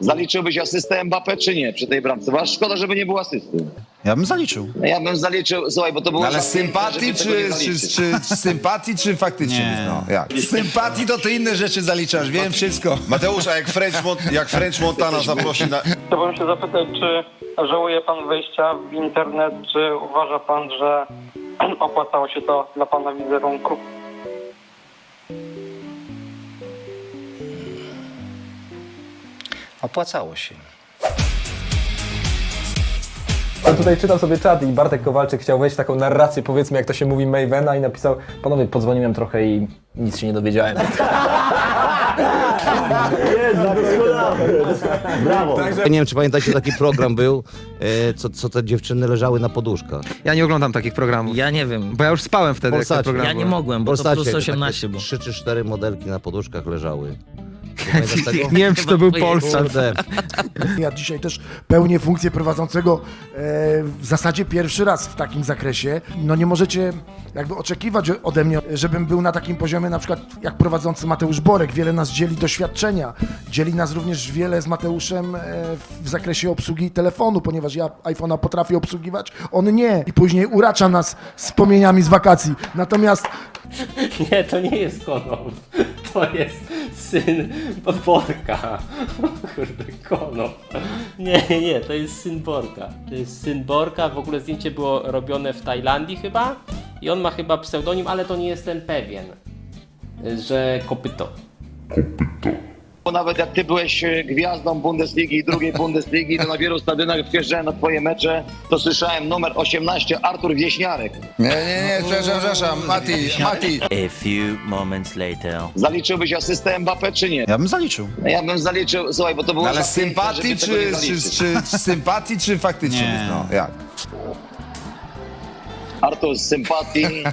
Zaliczyłbyś asystę Mbappé czy nie przy tej bramce? Bo szkoda, żeby nie było asysty. Ja bym zaliczył. No ja bym zaliczył, słuchaj, bo to było... No ale z sympatii żeby tego nie czy, czy, zaliczyć. czy, czy sympatii, czy faktycznie? Nie. No, jak? Z sympatii to ty inne rzeczy zaliczasz, wiem wszystko. Mateusz, a jak French, Mont- jak French Montana zaprosi na... Chciałbym się zapytać, czy żałuje pan wejścia w internet, czy uważa pan, że opłacało się to dla pana wizerunku? Opłacało się. Ja tutaj czytam sobie czat i Bartek Kowalczyk chciał wejść w taką narrację, powiedzmy jak to się mówi Mavena i napisał Panowie, podzwoniłem trochę i nic się nie dowiedziałem. Ja nie wiem, czy pamiętacie, taki program był, e, co, co te dziewczyny leżały na poduszkach. Ja nie oglądam takich programów. Ja nie wiem. Bo ja już spałem wtedy, jak ten program Ja nie był. mogłem, bo to Polsacie, plus takie 18 było. Trzy czy cztery modelki na poduszkach leżały. Nie tego? Nie wiem, czy to był Polsat. Ja dzisiaj też pełnię funkcję prowadzącego e, w zasadzie pierwszy raz w takim zakresie. No nie możecie jakby oczekiwać ode mnie, żebym był na takim poziomie na przykład jak prowadzący Mateusz Borek. Wiele nas dzieli doświadczenia. Dzieli nas również wiele z Mateuszem e, w zakresie obsługi telefonu, ponieważ ja iPhone'a potrafię obsługiwać, on nie. I później uracza nas wspomnieniami z wakacji. Natomiast Nie, to nie jest Konop. To jest syn Borka. Kurde, Konop. Nie, nie, to jest syn Borka. To jest syn Borka. W ogóle zdjęcie było robione w Tajlandii chyba. I on ma chyba pseudonim, ale to nie jestem pewien, że kopyto. Bo nawet jak ty byłeś e, gwiazdą Bundesligi i drugiej Bundesligi, to na wielu stadionach jak przyjeżdżałem na twoje mecze, to słyszałem numer 18 Artur Wieśniarek. Nie, nie, nie, przepraszam, przepraszam, Mati, Mati. A few moments later. Zaliczyłbyś asystę Mbappé czy nie? Ja bym zaliczył. No ja bym zaliczył, słuchaj, bo to było ale sympatii, czy, czy, czy, czy sympatii, czy faktycznie? Nie. No, jak? Artur z sympatii.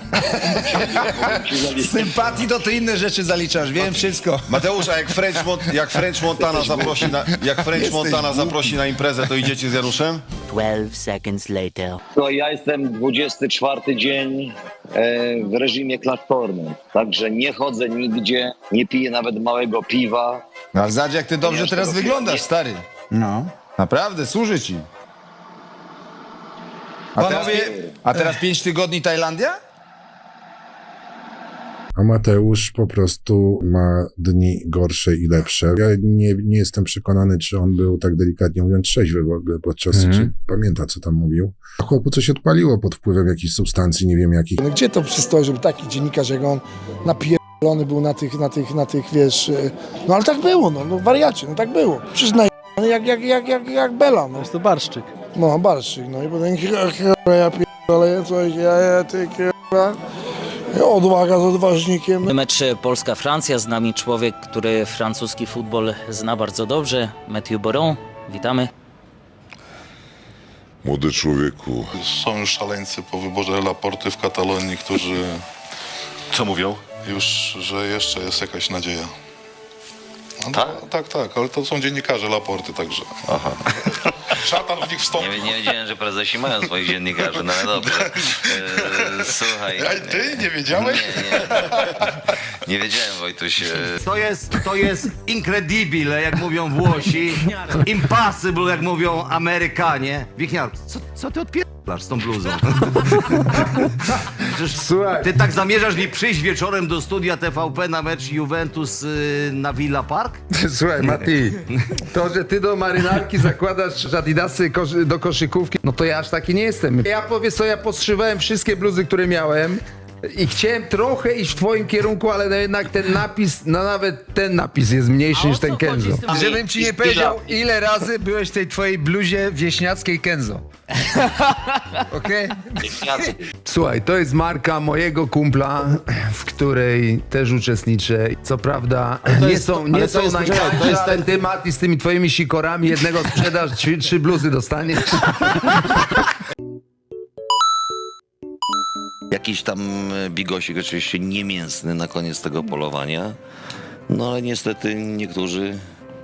Z sympatii to ty inne rzeczy zaliczasz, wiem wszystko. Mateusz, a jak French, Mont- jak French Montana zaprosi na, jak French Montana zaprosi na imprezę, to idziecie z Januszem? 12 seconds later. To ja jestem 24 dzień e, w reżimie klasztornym, także nie chodzę nigdzie, nie piję nawet małego piwa. No, ale zobacz, jak ty dobrze Ponieważ teraz tego wyglądasz, nie- stary. No. Naprawdę, służy ci. A teraz, Panowie- a teraz pięć tygodni Tajlandia? A Mateusz po prostu ma dni gorsze i lepsze. Ja nie, nie jestem przekonany, czy on był tak delikatnie mówiąc trzeźwy w ogóle podczas, czy pamięta, co tam mówił. Chłopu coś odpaliło pod wpływem jakichś substancji, nie wiem jakich. No gdzie to przystoi, żeby taki dziennikarz jak on napierdolony był na tych, na tych, na tych, wiesz... y, No ale tak było, no, no wariacie, no tak było. Przecież jak, jak, jak, jak, jak Bela, no. To Barszczyk. No, barszczyk, no i potem chyba ja pierdolę, coś, ja, ja, ty, chyba... Odwaga z odważnikiem. Mecz Polska-Francja, z nami człowiek, który francuski futbol zna bardzo dobrze, Mathieu Boron. Witamy. Młody człowieku. Są już szaleńcy po wyborze Laporty w Katalonii, którzy Co mówią? już, że jeszcze jest jakaś nadzieja. No, tak? tak, tak, ale to są dziennikarze Laporty także. Aha. Szatan w nich wstąpił. Nie wiedziałem, że prezesi mają swoich dziennikarzy, no ale dobrze. E, słuchaj. ty nie wiedziałeś? Nie, nie. Nie wiedziałem, Wojtuś. To jest, to jest incredibile, jak mówią Włosi. Impossible, jak mówią Amerykanie. Wichniar, co, co ty odpierdalasz z tą bluzą? Przecież ty tak zamierzasz mi przyjść wieczorem do studia TVP na mecz Juventus y, na Villa Park? Słuchaj, Mati, to, że ty do marynarki zakładasz adidasy koszy, do koszykówki, no to ja aż taki nie jestem. Ja powiedz co, ja podszywałem wszystkie bluzy, które miałem i chciałem trochę iść w twoim kierunku, ale no jednak ten napis, no nawet ten napis jest mniejszy A o niż ten co chodzi Kenzo. z tym- Żebym ci nie powiedział, ile razy byłeś w tej twojej bluzie wieśniackiej Kenzo. Okej? Słuchaj, to jest marka mojego kumpla, w której też uczestniczę. Co prawda, nie jest- są, ale nie to są jest- najtańsze, poczekaj, to jest ale ten- ty, Mati, z tymi twoimi sikorami jednego sprzedasz, trzy, trzy bluzy dostaniesz. Jakiś tam e, bigosik, oczywiście niemięsny na koniec tego polowania. No ale niestety niektórzy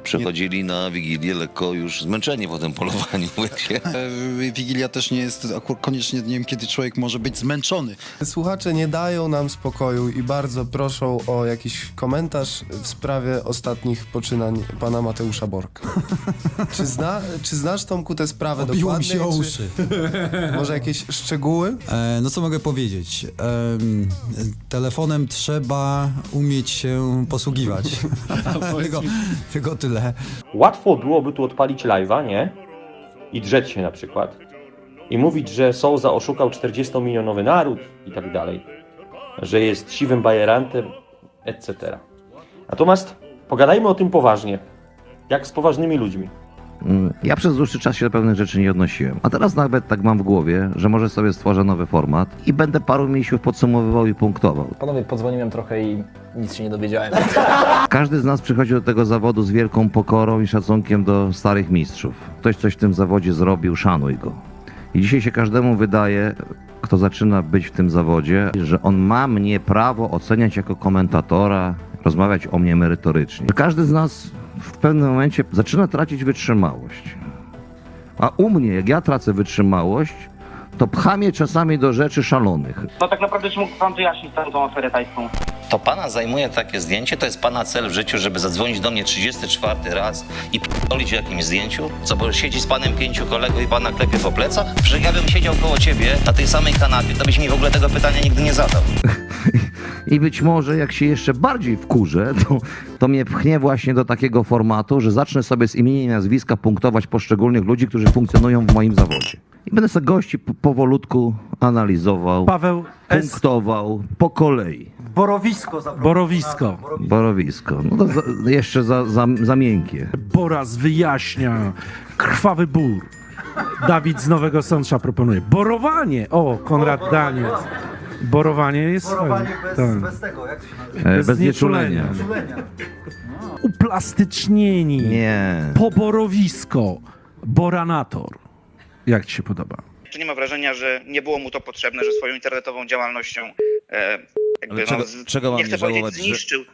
przychodzili na Wigilię lekko już zmęczeni po tym polowaniu. wiecie. Wigilia też nie jest akurat koniecznie dniem, kiedy człowiek może być zmęczony. Słuchacze nie dają nam spokoju i bardzo proszą o jakiś komentarz w sprawie ostatnich poczynań pana Mateusza Borka. czy, zna, czy znasz Tomku tę sprawę Obiło mi dokładnie? się o uszy. Może jakieś szczegóły? E, no co mogę powiedzieć? Em, telefonem trzeba umieć się posługiwać. tylko, tylko tyle. Łatwo byłoby tu odpalić live'a, nie? I drzeć się na przykład. I mówić, że Souza oszukał 40-milionowy naród i tak dalej. Że jest siwym bajerantem, etc. Natomiast pogadajmy o tym poważnie. Jak z poważnymi ludźmi. Ja przez dłuższy czas się do pewnych rzeczy nie odnosiłem. A teraz nawet tak mam w głowie, że może sobie stworzę nowy format i będę paru misiów podsumowywał i punktował. Panowie, podzwoniłem trochę i nic się nie dowiedziałem. Każdy z nas przychodzi do tego zawodu z wielką pokorą i szacunkiem do starych mistrzów. Ktoś coś w tym zawodzie zrobił, szanuj go. I dzisiaj się każdemu wydaje, kto zaczyna być w tym zawodzie, że on ma mnie prawo oceniać jako komentatora, rozmawiać o mnie merytorycznie. Każdy z nas w pewnym momencie zaczyna tracić wytrzymałość. A u mnie, jak ja tracę wytrzymałość, to pcha mnie czasami do rzeczy szalonych. No tak naprawdę, czy mógł pan wyjaśnić całą tą aferę tajską? To pana zajmuje takie zdjęcie? To jest pana cel w życiu, żeby zadzwonić do mnie 34 raz i p***olić o jakimś zdjęciu? Co, bo siedzi z panem pięciu kolegów i pana klepie po plecach? Że ja bym siedział koło ciebie na tej samej kanapie, to byś mi w ogóle tego pytania nigdy nie zadał. I być może jak się jeszcze bardziej wkurzę, to, to mnie pchnie właśnie do takiego formatu, że zacznę sobie z imienia i nazwiska punktować poszczególnych ludzi, którzy funkcjonują w moim zawodzie. I będę sobie gości po- powolutku analizował, Paweł punktował po kolei. Borowisko Borowisko. Borowisko. No to za, jeszcze za, za, za miękkie. Boraz wyjaśnia. Krwawy bór. Dawid z Nowego Sącza proponuje. Borowanie. O, Konrad Daniel. Borowanie jest Borowanie bez, bez tego, jak to się nazywa? E, bez nieczulenia. Uplastycznieni. Nie. Poborowisko. Boranator. Jak ci się podoba? Czy nie ma wrażenia, że nie było mu to potrzebne, że swoją internetową działalnością e, jakby, czego- z- czego mam nie nie chcę powiedzieć że- zniszczył.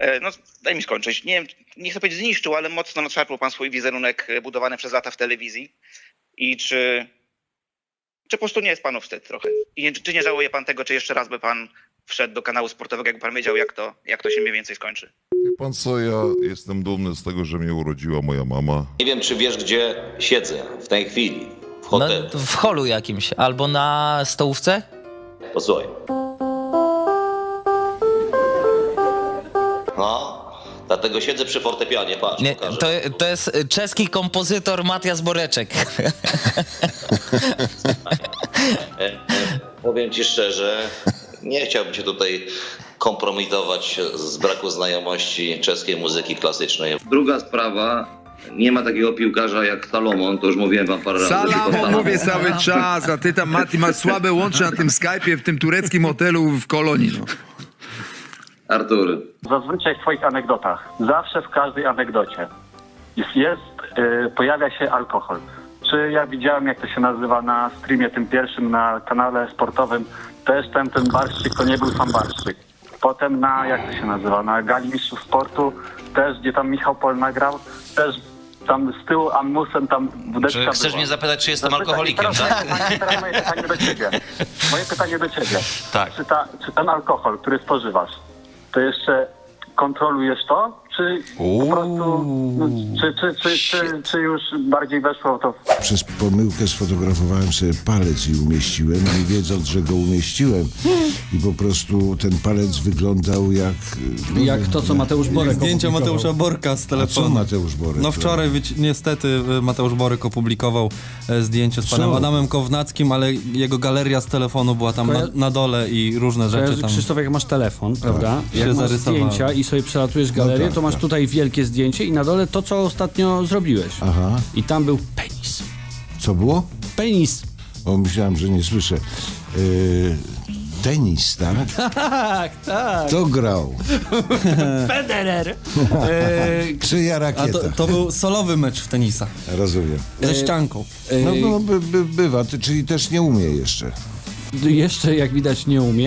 E, no daj mi skończyć. Nie, wiem, nie chcę powiedzieć zniszczył, ale mocno nadszarpał pan swój wizerunek e, budowany przez lata w telewizji. I czy, czy po prostu nie jest panu wstyd trochę? I nie, czy nie żałuje pan tego, czy jeszcze raz by pan wszedł do kanału sportowego, jakby pan wiedział, jak to, jak to się mniej więcej skończy? Wie pan co, ja jestem dumny z tego, że mnie urodziła moja mama. Nie wiem, czy wiesz, gdzie siedzę w tej chwili. W No, w holu jakimś, albo na stołówce? Posłuchaj. No, dlatego siedzę przy fortepianie, patrz, pokażę. to jest czeski kompozytor Matias Boreczek. Powiem ci szczerze, nie chciałbym cię tutaj kompromitować z braku znajomości czeskiej muzyki klasycznej. Druga sprawa, nie ma takiego piłkarza jak Salomon, to już mówiłem wam parę razy. Salamo mówię cały czas, a ty tam Mati masz słabe łącze na tym Skype'ie w tym tureckim hotelu w Kolonii. No. Artur, Zazwyczaj w twoich anegdotach, zawsze w każdej anegdocie jest, jest y, pojawia się alkohol. Czy ja widziałem, jak to się nazywa na streamie tym pierwszym na kanale sportowym, też ten, ten barszczyk to nie był sam barszczyk. Potem na, jak to się nazywa, na gali mistrzów sportu, też gdzie tam Michał Pol nagrał, też tam z tyłu Ammusem tam wódeczka była. zapytać, czy Zazwyczaj- i teraz, Teraz, teraz moje pytanie do ciebie. Moje pytanie do ciebie. Tak. Czy, ta, czy ten alkohol, który spożywasz, to jeszcze kontrolujesz to? Czy po prostu, no, czy, czy, czy, czy, czy już bardziej weszło to Przez pomyłkę sfotografowałem sobie palec i umieściłem, nie wiedząc, że go umieściłem. I po prostu ten palec wyglądał jak... no, Jak to, co Mateusz Borek Zdjęcia Mateusza Borka z A co telefonu. Mateusz Borek? No wczoraj wyci- niestety e, Mateusz Borek opublikował e, zdjęcie z panem Co? Adamem Kownackim, ale jego galeria z telefonu była tam na, na dole i różne rzeczy tam. Krzysztof, jak masz telefon, prawda? się Jak masz zarysowało. zdjęcia i sobie przelatujesz galerię, tak, to masz tutaj wielkie zdjęcie i na dole to, co ostatnio zrobiłeś. Aha. I tam był penis. Co było? Penis. O, myślałem, że nie słyszę. Yy, tenis, tak? Tak, tak. Kto grał? Federer. Czyja A rakieta? to, to był solowy mecz w tenisa. Rozumiem. Ze ścianką. No, no by, by, bywa, ty, czyli też nie umie jeszcze. Jeszcze, jak widać, nie umie.